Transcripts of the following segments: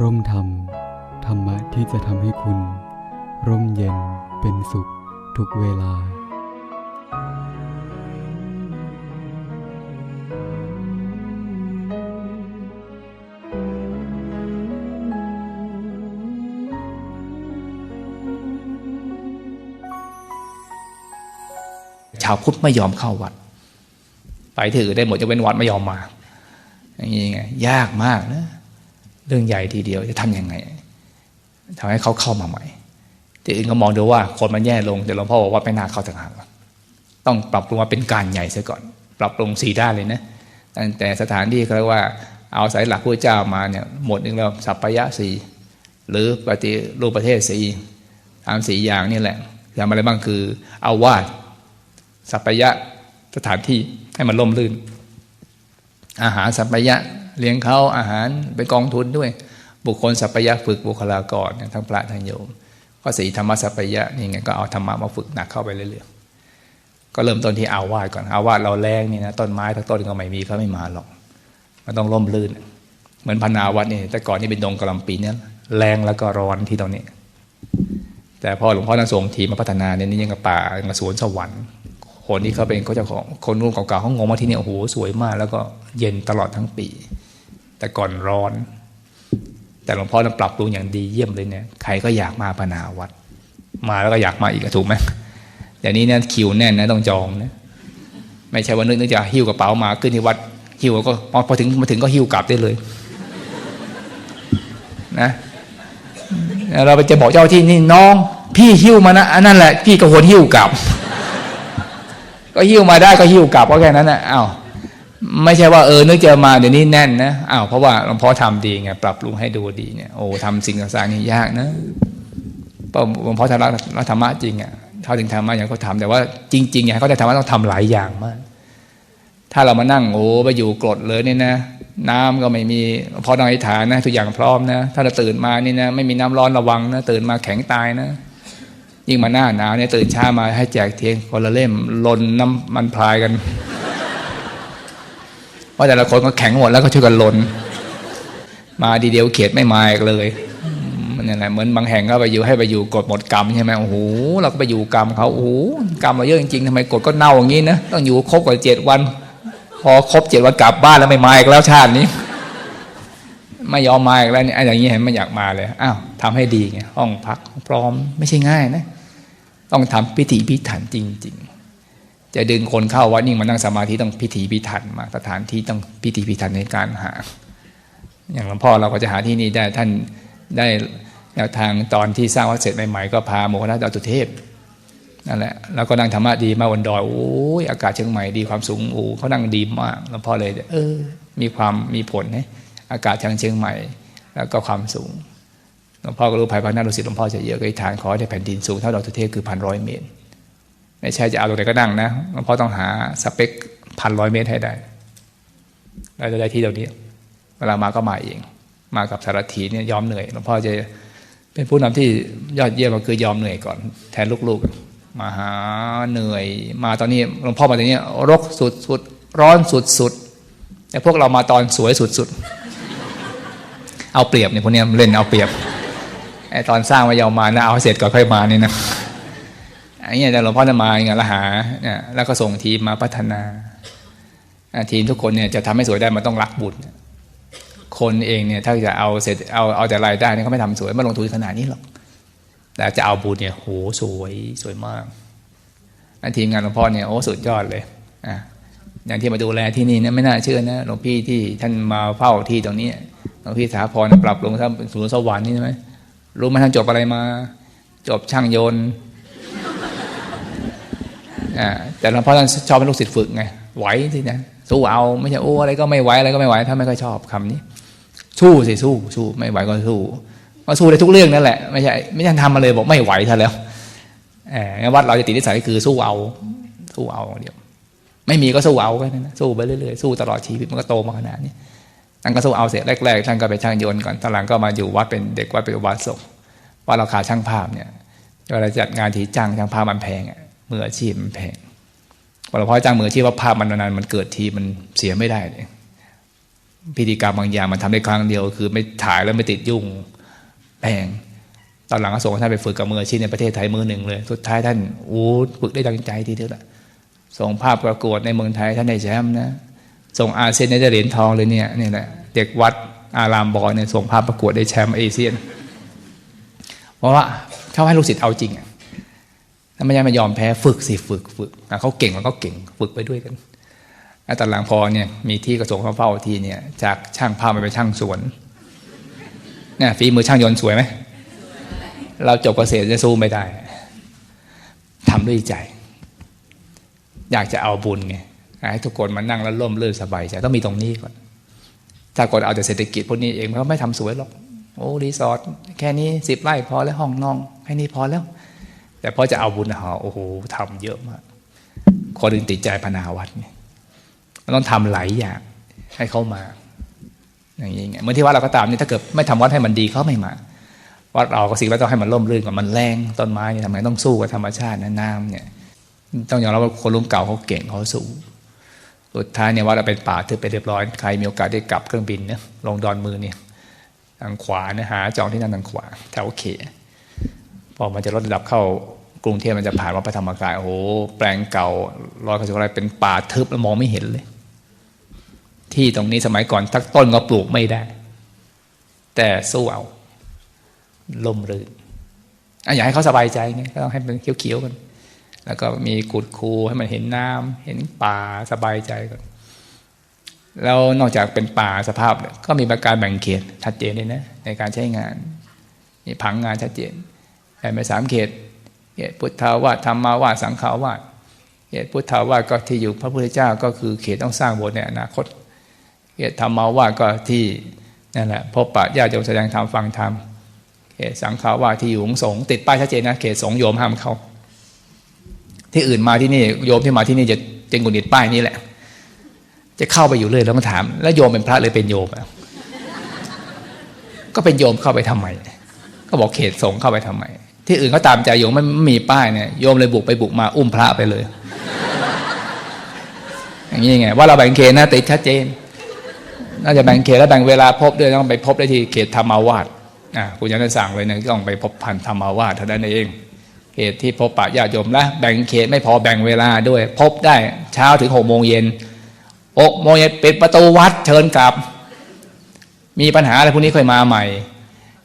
ร่มธรรม ธรรมะที่จะทำให้คุณ ร่มเย็นเป็นสุขทุกเวลา ชาวพุทธไม่ยอมเข้าวัด ไปถือได้หมดจะเป็นวัดไม่ยอมมา อย่างนี้ไง ยากมากนะ เรื่องใหญ่ทีเดียวจะทำยังไงทำให้เขาเข้ามาใหม่แต่อื่นก็มองดูว่าคนมันแย่ลงแต่หลวงพ่อบอกว่าไม่น่าเข้าต่างหากต้องปรับปรุงมาเป็นการใหญ่ซะก่อน ปรับปรุงสีด้านเลยนะตั้งแต่สถานที่เขาเรียกว่าเอาสายหลักพระเจ้ามาเนี่ยหมดหนึ่งแล้วสัพพยะสีหรือปฏิรูปประเทศสีตามสีอย่างนี่แหละทำอะไรบ้างคือ เอาวาดสัพพยะสถานที่ให้มันล่มลื่น อาหารสัพพยะ เลี้ยงเขาอาหารเป็นกองทุนด้วย บุคคลสัพยะฝึกบุคลากรเนี่ยทั้งพระทั้งโยมก็สีธรรมสัพยะนี่ไงก็เอาธรรมะมาฝึกหนักเข้าไปเรื่อยๆก็เริ่มต้นที่อาวาสก่อนอาวาสเราแรงนี่นะต้นไม้ทั้งต้นก็ไม่มีเขาไม่มาหรอก มันต้องล่มลื่น เหมือนพนาวัดนี่แต่ก่อนนี่เป็นดงกระลำปีเนี่ยแรงแล้วก็ร้อนที่ตรงนี้ แต่พอหลวงพ่อท่านส่งทีมาพัฒนาเนี่ยนี่ยังกับป่ายังกับสวนสวรรค์คนที่เขาเป็นเขาจ้าของคนรุ่นเก่าๆเขางงมาที่นี่โอ้โหสวยมาก แล้วก็เย็นตลอดทั้งปี แต่ก่อนร้อน แต่หลวงพ่อนปรับปรุงอย่างดีเยี่ยมเลยเนี่ยใครก็อยากมาพนาวัด มาแล้วก็อยากมาอีกถูกไหมอย่างนี้เนี่ยคิวแน่นนะต้องจองนะไม่ใช่ว่านึกนึกจะหิ้วกระเป๋ามาขึ้นที่วัดหิ้วก็พอพอถึงมาถึงก็หิ้วกลับได้เลย นะเราไปจะบอกเจ้าที่นี่น้อง พี่หิ้วมานะอันนั่นแหละ พี่ก็หวนหิ้วกลับ ก็หิ้วมาได้ก็หิ้วกลับก็แค่นั้นนะอ้าว ไม่ใช่ว่าเออนึกจะมาเดี๋ยวนี้แน่นนะอ้าวเพราะว่าหลวงพ่อทำดีไงปรับปรุงให้ดูดีเนี่ยโอ้ทำสิ่งต่างๆนี่ยากนะเพราะหลวงพ่อทำรักธรรมะจริงอะเขาถึงทำมาอย่างเขาทำแต่ว่าจริงๆอย่างเขาจะทำว่าต้องทำหลายอย่างมาก ถ้าเรามานั่งโอ้ไปอยู่กรดเลยเนี่ยนะ น้ำก็ไม่มีพอต้องอธิษฐานนะทุกอย่างพร้อมนะถ้าเราตื่นมานี่นะไม่มีน้ำร้อนระวังนะตื่นมาแข็งตายนะยิ่งมาหน้าหนาวเนี่ยตื่นเช้ามาให้แจกเทียนคนละเล่มลนน้ำมันพลายกัน เพราะแต่ละคนก็แข็งหมดแล้วก็ช่วยกันลน มาดีเดียวเขียดไม่มาอีกเลยมันนี่แหละเหมือนบางแห่งก็ไปอยู่ให้ไปอยู่กดหมดกรรมใช่ไหมโอ้โหเราก็ไปอยู่กรรมเขาโอ้โหกรรมเราเยอะจริงๆทำไมกดก็เน่าอย่างนี้นะต้องอยู่ครบกว่าเจ็ดวัน พอครบเจ็ดวันกลับบ้านแล้วไม่มาอีกแล้วชาตินี้ ไม่ยอมมาอีกแล้วเนี่ยอย่างนี้เห็นไม่อยากมาเลยอ้าวทำให้ดีไงห้องพักพร้อมไม่ใช่ง่ายนะ ต้องทำพิธีพิถันจริงๆ จะดึงคนเข้าวัดนี่งมานั่งสมาธิต้องพิธีพิถันมาสถานที่ต้องพิธีพิถันในการหา อย่างหลวงพ่อเราก็จะหาที่นี่ได้ท่านได้แนวทางตอนที่สร้างวัดเสร็จใหม่ๆก็พาโมคณะดาวตุเทพนั่นแหละแล้วก็นั่งธรรมะดีมาบนดอยโอ้ยอากาศเชียงใหม่ดีความสูงโอ้เขานั่งดีมากหลวงพ่อเลย เออ มีความมีผลนะอากาศทางเชียงใหม่ แล้วก็ความสูงหลวงพ่อก็รู้ภายภาคหน้าดุสิตหลวงพ่อจะเยอะก็อธิษฐานขอให้ได้แผ่นดินสูงเท่าดอยตุเทพคือพันร้อยเมตร ไม่ใช่จะเอาตรงไหนก็นั่งนะหลวงพ่อต้องหาสเปคพันร้อยเมตรให้ได้ เราจะได้ที่ตรงนี้ เวลามาก็มาเอง มากับสารถีเนี่ยยอมเหนื่อยหลวงพ่อจะเป็นผู้นำที่ยอดเยี่ยมก็คือยอมเหนื่อยก่อน แทนลูกๆ มาหาเหนื่อย มาตอนนี้หลวงพ่อมาตอนนี้รกสุดสุดร้อนสุดสุดแต่พวกเรามาตอนสวยสุดสุดเอาเปรียบเนี่ยพวกนี้เล่นเอาเปรียบไอตอนสร้างมายาวมานะเอาเสร็จก่อนค่อยมานี่นะ อันนี้แต่หลวงพ่อจะมาอย่างเงี้ยละหาเนี่ยแล้วก็ส่งทีมมาพัฒนาทีมทุกคนเนี่ยจะทำให้สวยได้มันต้องรักบุญคนเองเนี่ยถ้าจะเอาเสร็จเอาเอาแต่รายได้เนี่ยเขาไม่ทำสวยไม่ลงทุนขนาดนี้หรอก แต่จะเอาบุญเนี่ยโหสวยสวยมากทีมงานหลวงพ่อเนี่ยโอ้สุดยอดเลยอะอย่างที่มาดูแลที่นี่เนี่ยไม่น่าเชื่อนะหลวงพี่ที่ท่านมาเฝ้าที่ตรงนี้หลวงพี่สาพรปรับลงท่านศูนย์สวรรค์นี่ใช่ไหมรู้ไหมท่านจบอะไรมา จบช่างยนต์ แต่หลวงพ่อท่านชอบให้ลูกศิษย์ฝึกไงไหวที่นะสู้เอาไม่ใช่โอ้อะไรก็ไม่ไหวอะไรก็ไม่ไหวถ้าไม่ค่อยชอบคำนี้ สู้สิสู้สู้ไม่ไหวก็สู้ก็สู้ในทุกเรื่องนั่นแหละไม่ใช่ไม่ใช่ทำมาเลยบอกไม่ไหวท่านแล้วแอบวัดเราจะติดนิสัยคือสู้เอา สู้เอาเดียว ไม่มีก็สู้เอาก็นะสู้ไปเรื่อยๆสู้ตลอดชีวิตมันก็โตมาขนาดนี้ท่านก็สู้เอาเสร็จแรกๆท่านก็ไปช่างยนต์ก่อนตอนหลังก็มาอยู่วัดเป็นเด็กวัดเป็นอุบาสว่าเราขาดช่างภาพเนี่ยเวลาจัดงานทีจ้างช่างภาพมันแพงอะ มืออาชีพมันแพงพอเราพอจ้างมืออาชีพว่าภาพมันนานๆมันเกิดทีมันเสียไม่ได้เลยพิธีกรรมบางอย่างมันทำได้ครั้งเดียว คือไม่ถ่ายแล้วไม่ติดยุ่งแพงตอนหลังก็ส่งท่านไปฝึกกับมืออาชีพในประเทศไทยมือหนึ่งเลยสุดท้ายท่านโอ้ฝึกได้ดังใจทีเดียวละส่งภาพประกวดในเมืองไทยท่านได้แชมป์นะส่งอาเซียนได้เหรียญทองเลยเนี่ยนี่แหละเด็กวัดอารามบอยเนี่ยส่งภาพประกวดได้แชมป์เอเชียน เพราะว่าเขาให้ลูกศิษย์เอาจริงอะ ไม่ใช่มายอมแพ้ฝึกสิฝึกฝึกเขาเก่งแล้วก็เก่งฝึกไปด้วยกันแล้ตอนหลังพอเนี่ยมีที่กระทรวงเฝ้าทีเนี่ยจากช่างภาพมาเป็นช่างสวนเนี่ยฝีมือช่างยนต์สวยไหมเราจบเกษตรจะสู้ไม่ได้ทำด้วยใจ อยากจะเอาบุญไงให้ทุกคนมานั่งแล้วร่มรื่นสบายใจต้องมีตรงนี้ก่อน ถ้ากดเอาแต่เศรษฐกิจพวกนี้เองมันก็ไม่ทำสวยหรอกโอ้รีสอร์ทแค่นี้สิบไร่พอแล้วห้องนองแค่นี้พอแล้ว แต่พอจะเอาบุญหาโอ้โหทำเยอะมาก คนอื่นติดใจพนาวัดไงมันต้องทำหลายอย่างให้เขามา อย่างนี้ไงเมื่อที่วัดเราก็ตามนี่ถ้าเกิดไม่ทำวัดให้มันดีเขาไม่มา วัดเราก็สิ่งแวดล้อมให้มันร่มรื่นก่อนมันแรงต้นไม้เนี่ยทำไมต้องสู้กับธรรมชาตินะน้ำเนี่ย ต้องยอมรับว่าคนรุ่นเก่าเขาเก่งเขาสู้สุดท้ายเนี่ยว่าเราเป็นป่าทึบไปเรียบร้อยใครมีโอกาสได้กลับเครื่องบินเนี่ยลงดอนมือเนี่ยทางขวาเนี่ยหาจองที่นั่นทางขวาแถวเข พอมันจะลดระดับเข้ากรุงเทพมันจะผ่านวัดพระธรรมกายโอ้โหแปลงเก่าร้อยกว่าสิบไร่เป็นป่าทึบแล้วมองไม่เห็นเลย ที่ตรงนี้สมัยก่อนทักต้นก็ปลูกไม่ได้ แต่สู้เอาลมรื่นอะอยากให้เขาสบายใจไงก็ต้องให้มันเขียวๆกัน แล้วก็มีกุดคูให้มันเห็นน้ำเห็นป่าสบายใจก่อนแล้วนอกจากเป็นป่าสภาพก็มีประการแบ่งเขตชัดเจนเลยนะ ในการใช้งานมีผังงานชัดเจน แบ่งเป็นสามเขตเขตพุทธาวาสธรรมาวาสสังขาวาสเขตพุทธาวาสก็ที่อยู่พระพุทธเจ้าก็คือเขตต้องสร้างโบสถ์ในอนาคตเขตธรรมาวาสก็ที่นั่นแหละพบปะญาติโยมแสดงธรรมฟังธรรมเขตสังขาวาสที่อยู่ของสงฆ์ติดป้ายชัดเจนนะเขตสงฆ์โยมห้ามเขาที่อื่นมาที่นี่โยมที่มาที่นี่จะจะงุนงิดป้ายนี้แหละ จะเข้าไปอยู่เรื่อยแล้วก็ถาม แล้วโยมเป็นพระเลยเป็นโยมก็เป็นโยมเข้าไปทำไมก็บอกเขตสงฆ์เข้าไปทำไม ที่อื่นเขาตามใจโยมไม่มีป้ายเนี่ยโยมเลยบุกไปบุกมาอุ้มพระไปเลย อย่างนี้ไง ว่าเราแบ่งเขตนะติดชัดเจน น่าจะแบ่งเขตแล้วแบ่งเวลาพบด้วยต้องไปพบได้ที่เขตธรรมาวาสอ่าคุณยังได้สั่งเลยนะต้องไปพบพันธรรมาวาสเท่านั้นเอง เขตที่พบปะญาติโยมละแบ่งเขตไม่พอแบ่งเวลาด้วย พบได้เช้าถึงหกโมงเย็นหกโมงเย็นปิดประตูวัดเชิญกลับ มีปัญหาอะไรพวกนี้ค่อยมาใหม่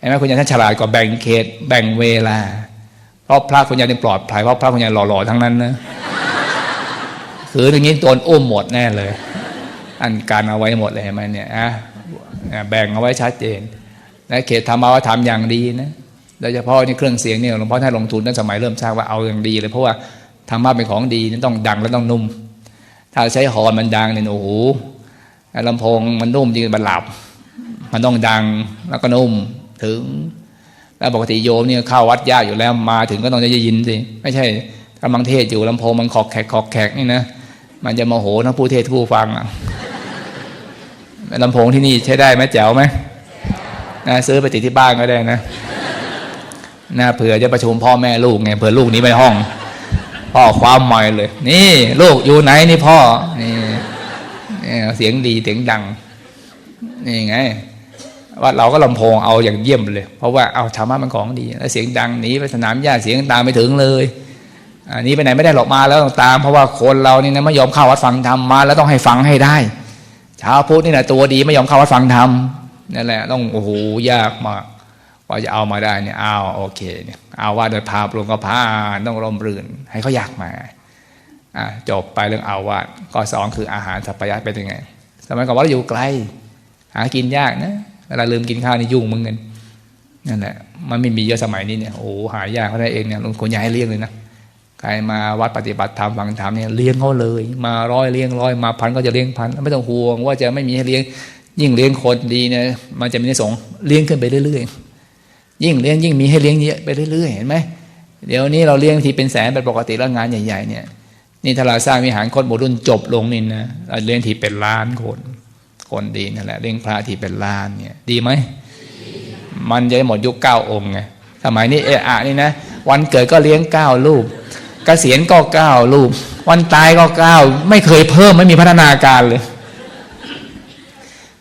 เห็นไหมคุณยายท่านฉลาดกว่าแบ่งเขต แบ่งเวลา เพราะพระคุณยายนี่ปลอดภัยเพราะพระคุณยายหล่อๆทั้งนั้นนะคืออย่างนี้โดนอุ้มหมดแน่เลย อันการเอาไว้หมดเลยเห็นไหมเนี่ยอะแบ่งเอาไว้ชัดเจนและเขตทำเอาไว้ทำอย่างดีนะโดยเฉพาะนี่เครื่องเสียงเนี่ยหลวงพ่อท่านลงทุนตั้งสมัยเริ่มสร้างว่าเอาอย่างดีเลยเพราะว่าธรรมะเป็นของดีนี่ต้องดังและต้องนุ่ม ถ้าใช้ฮอนมันดังเนี่ยโอ้โหลำโพงมันนุ่มจริงมันหลับ มันต้องดังแล้วก็นุ่ม ถึง แล้วปกติโยมเนี่ยเข้าวัดยากอยู่แล้วมาถึงก็ต้องจะยินสิไม่ใช่กำลังเทศอยู่ลำโพงมันขอกแขกขอกแขกนี่นะมันจะโมโหทั้งผู้เทศผู้ฟังอะลำโพงที่นี่ใช้ได้ไหมแจ๋วไหมนะซื้อไปติดที่บ้านก็ได้นะนะเผื่อจะประชุมพ่อแม่ลูกไงเผื่อลูกนี้ไปห้อง พ่อความใหม่เลย นี่ ลูกอยู่ไหนนี่พ่อนี่นี่เสียงดีเสียงดัง นี่ไง ว่าเราก็ลำโพงเอาอย่างเยี่ยมเลย เพราะว่าเอาธรรมะมันของดีแล้วเสียงดังหนีไปสนามหญ้าเสียงตามไม่ถึงเลยอันนี้ไปไหนไม่ได้หรอกมาแล้วต้องตาม เพราะว่าคนเรานี่นะไม่ยอมเข้าวัดฟังธรรมมาแล้วต้องให้ฟังให้ได้ชาวพุทธนี่แหละตัวดีไม่ยอมเข้าวัดฟังธรรมนั่นแหละต้องโอ้โหยากมากว่าจะเอามาได้เนี่ยเอาโอเคเนี่ยเอาว่าโดยภาพรวมก็พานต้องร่มรื่น ให้เขาอยากมาอะจบไปเรื่องเอาว่าก็สองคืออาหารสัพพยะเป็นยังไง สมัยก่อนว่าเราอยู่ไกล หากินยากนะ เวลาลืมกินข้าวนี่ยุ่งมึงเงินนั่นแหละมันไม่มีเยอะสมัยนี้เนี่ยโอ้หายากเขาได้เองเนี่ยลุงคนใหญ่ให้เลี้ยงเลยนะใครมาวัดปฏิบัติธรรมฟังธรรมเนี่ยเลี้ยงเขาเลย มาร้อยเลี้ยงร้อยมาพันก็จะเลี้ยงพันไม่ต้องห่วง ว่าจะไม่มีให้เลี้ยงยิ่งเลี้ยงคนดีเนี่ยมันจะมีในสงเลี้ยงขึ้นไปเรื่อยๆยิ่งเลี้ยงยิ่งมีให้เลี้ยงเยอะไปเรื่อยๆเห็นไหมเดี๋ยวนี้เราเลี้ยงทีเป็นแสนเป็นปกติแล้วงานใหญ่ ๆ เนี่ยนี่ถ้าเราสร้างวิหารคนโมดุลจบลงนี่นะเราเลี้ยงทีเป็นล้านคน คนดีนั่นแหละเลี้ยงพระที่เป็นล้านเนี่ยดีไหม มันจะหมดยุคเก้าองค์ไงสมัยนี้เอะอะนี่นะ วันเกิดก็เลี้ยงเก้ารูปเกษียณก็เก้ารูป วันตายก็เก้าไม่เคยเพิ่มไม่มีพัฒนาการเลย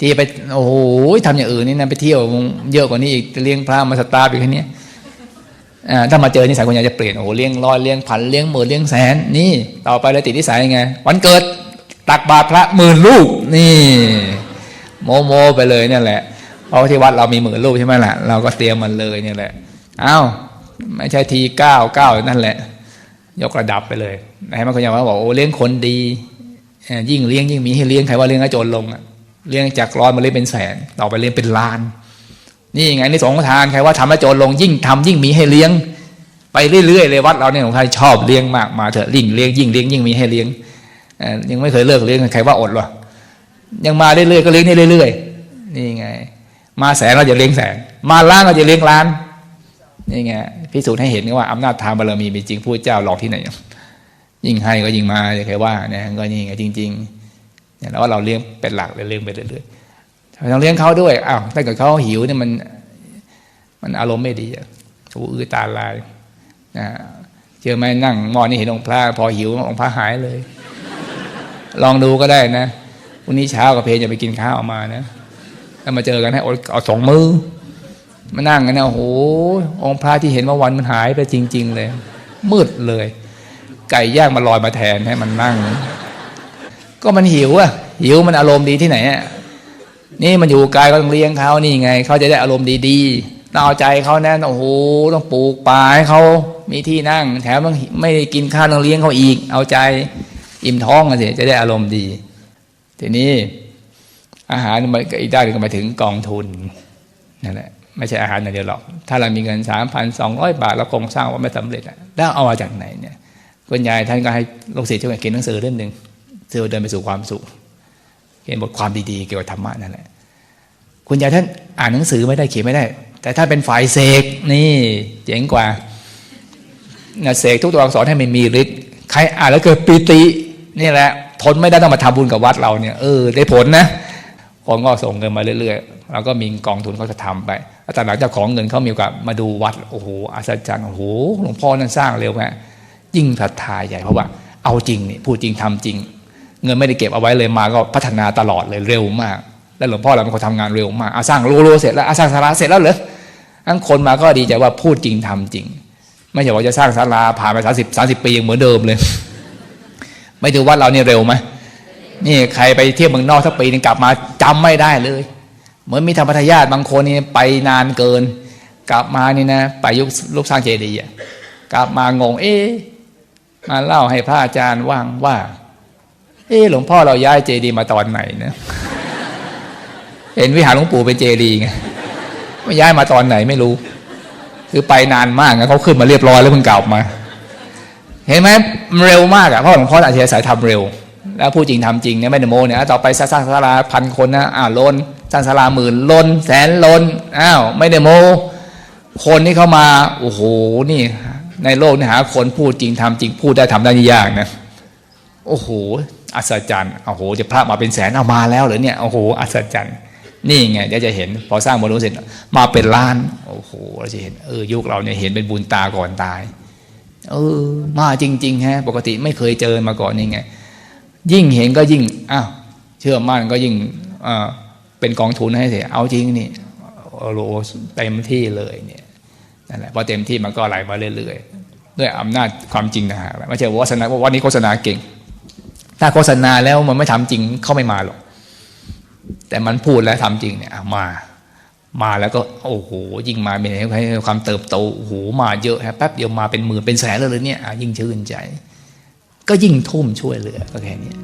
ที่ไปโอ้โหทำอย่างอื่นนี่นะไปเที่ยวเยอะกว่านี้อีกเลี้ยงพระมาสตาร์ฟอีกแค่เนี้ยถ้ามาเจอนิสัยคนอยากจะเปลี่ยนโอ้โหเลี้ยงร้อยเลี้ยงพันเลี้ยงหมื่นเลี้ยงแสนนี่ต่อไปเลยติดนิสัยยังไง วันเกิด ตักบาตรพระหมื่นลูกนี่ โมโมไปเลยเนี่ยแหละเพราะที่วัดเรามีหมื่นลูกใช่ไหมล่ะเราก็เตรียมมันเลยเนี่ยแหละเอ้าไม่ใช่ทีเก้าเก้านั่นแหละ ยกระดับไปเลยให้มันคนอย่างว่าบอกโอ้เลี้ยงคนดียิ่งเลี้ยงยิ่งมีให้เลี้ยงใครว่าเลี้ยงให้จรลงเลี้ยงจากร้อยมาเลี้ยงเป็นแสน ต่อไปเลี้ยงเป็นล้าน นี่ไงนี่สงฆ์ทานใครว่าทำให้จรลงยิ่งทำยิ่งมีให้เลี้ยง ไปเรื่อยๆเลยวัดเราเนี่ยของใครชอบเลี้ยงมากมาเถอะยิ่งเลี้ยงยิ่งเลี้ยงยิ่งมีให้เลี้ยง ยังไม่เคยเลิกเลี้ยงใครว่าอดหรอยังมาเรื่อยๆก็เลี้ยงได้เรื่อยๆนี่ไง มาแสนเราจะเลี้ยงแสน มาล้านเราจะเลี้ยงล้านนี่ไงพิสูจน์ให้เห็นว่าอำนาจทางบารมีมีจริงผู้เจ้าหลอกที่ไหนยิ่งให้ก็ยิ่งมาอย่าใครว่าเนี่ยก็นี่ไงจริงๆเนี่ยแล้วว่าเราเลี้ยงเป็นหลักเลยเลี้ยงไปเรื่อยๆต้องเลี้ยงเขาด้วยอ้าวถ้าเกิดเขาหิวเนี่ยมัน มันอารมณ์ไม่ดีอะหูอื้อตาลายนะเชื่อไหมนั่งมอนี่เห็นองค์พระพอหิวองค์พระหายเลย ลองดูก็ได้นะวันนี้เช้ากับเพลจะไปกินข้าวออกมานะถ้ามาเจอกันให้เอาเอาสองมือมานั่งกันนะโอ้โหองค์พระที่เห็นว่าวันมันหายไปจริง ๆ เลย มืดเลย ไก่ย่างมาลอยมาแทนให้มันนั่ง ก็มันหิวอะหิวมันอารมณ์ดีที่ไหนอะนี่มันอยู่ไกลก็ต้องเลี้ยงเขานี่ไงเขาจะได้อารมณ์ดีๆต้องเอาใจเขาแน่นโอ้โหต้องปลูกป่าให้เขามีที่นั่ง แถมไม่ได้กินข้าวต้องเลี้ยงเขาอีก เอาใจ อิ่มท้องกันสิจะได้อารมณ์ดี ทีนี้อาหารมันก็อีกได้หนึงก็มาถึงกองทุนนั่นแหละไม่ใช่อาหารอย่างเดียวหรอก ถ้าเรามีเงินสามพันสองร้อยบาทเราคงสร้างว่าไม่สำเร็จอะแล้วเอามาจากไหนเนี่ยคุณยายท่านก็ให้ลูกศิษย์ช่วยเขียนหนังสือเล่มหนึ่งเสื่อเดินไปสู่ความสุขเขียนบทความดีๆเกี่ยวกับธรรมะนั่นแหละคุณยายท่านอ่านหนังสือไม่ได้เขียนไม่ได้ แต่ถ้าเป็นฝ่ายเสกนี่เจ๋งกว่าเสกทุกตัวอักษรให้มันมีฤทธิ์ใครอ่านแล้วเกิดปีติ นี่แหละ ทนไม่ได้ต้องมาทำบุญกับวัดเราเนี่ยเออได้ผลนะคนก็ส่งเงินมาเรื่อยๆแล้วก็มีกองทุนเขาจะทำไปแล้วแต่หลังจากของเงินเขามีโอกาสมาดูวัดโอ้โหอัศจรรย์โอ้โหหลวงพ่อนั่นสร้างเร็วแม่ยิ่งศรัทธาใหญ่เพราะว่าเอาจริงนี่พูดจริงทำจริง เงินไม่ได้เก็บเอาไว้เลยมาก็พัฒนาตลอดเลยเร็วมาก แล้วหลวงพ่อเราเป็นคนทำงานเร็วมากอาสร้างรัวๆเสร็จแล้วอาสร้างศาลาเสร็จแล้วเหรอทั้งคนมาก็ดีใจว่าพูดจริงทำจริง ไม่ใช่ว่าจะสร้างศาลาผ่านไปสามสิบสามสิบปียังเหมือนเดิมเลย ไม่ถือว่าเราเนี่ยเร็วไหมนี่ใครไปเที่ยวเมืองนอกสักปีนึงกลับมาจำไม่ได้เลย เหมือนมีธรรมทายาทบางคนนี่ไปนานเกิน กลับมานี่นะไปยุคลูกสร้างเจดีย์กลับมางง เอ๊มาเล่าให้พระอาจารย์ว่างว่า เอ๊หลวงพ่อเราย้ายเจดีย์มาตอนไหนนะเห็นวิหารหลวงปู่เป็นเจดีย์ไงไม่ย้ายมาตอนไหนไม่รู้ คือไปนานมากนะเขาขึ้นมาเรียบร้อยแล้วเพิ่งกลับมา เห็นไหมเร็วมากอะเพราะหลวงพ่ออาชีพสายทำเร็ว แล้วพูดจริงทำจริงเนี่ยไม่ได้โมเนี่ยต่อไปสร้างศาลาพันคนนะอ้าวล้นสร้างศาลาหมื่นล้น แสนล้นอ้าวไม่ได้โม คนที่เข้ามาโอ้โหนี่ ในโลกนี่หาคนพูดจริงทำจริงพูดได้ทำได้ยากนะโอ้โหอัศจรรย์โอ้โห จะพระมาเป็นแสนเอามาแล้วเหรอเนี่ยโอ้โหอัศจรรย์นี่ไงเดี๋ยวจะเห็น พอสร้างบรรลุเสร็จมาเป็นล้าน โอ้โหเราจะเห็นเออยุคเราเนี่ยเห็นเป็นบุญตาก่อนตาย เออ มาจริงๆฮะ ปกติไม่เคยเจอมาก่อนนี่ไง ยิ่งเห็นก็ยิ่งอ้าวเชื่อมั่นก็ยิ่งอ่าเป็นกองทุนให้เสียเอาจริงนี่โอ้โหเต็มที่เลยเนี่ยนั่นแหละพอเต็มที่มันก็ไหลมาเรื่อยๆด้วยอำนาจความจริงนะฮะไม่ใช่ว่าโฆษณาว่าวันนี้โฆษณาเก่ง ถ้าโฆษณาแล้วมันไม่ทำจริงเขาไม่มาหรอกแต่มันพูดแล้วทำจริงเนี่ยมา มาแล้วก็โอ้โหยิ่งมาเป็นให้ความเติบโตโอ้โหมาเยอะฮะแป๊บเดียวมาเป็นหมื่นเป็นแสนเลยเลยเนี่ยยิ่งชื่นใจ ก็ยิ่งทุ่มช่วยเหลือก็แค่นี้